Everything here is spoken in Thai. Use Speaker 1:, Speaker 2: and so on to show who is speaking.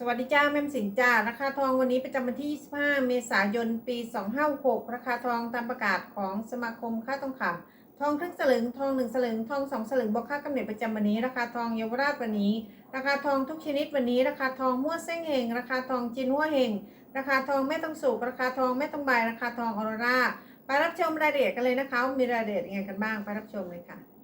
Speaker 1: สวัสดีจ้าแม่มสิงจ้าราคาทองวันนี้ประจำวันที่ 25 เมษายน ปี 2566ราคาทองตามประกาศของสมาคมค่าทองคำทองครึ่งสลึงทอง1สลึงทอง2สลึงบวกค่ากำเนิดประจำวันนี้ ราคาทองเยาวราชวันนี้ ราคาทองทุกชนิดวันนี้ ราคาทองหัวเส้งเฮงราคาทองจินหัวเฮงราคาทองแม่ต้องสุกราคาทองแม่ต้องใบราคาทองออโรราไปรับชมรายละเอียดกันเลยนะคะมีรายละเอียดยังไงกันบ้างไปรับชมเลยค่ะ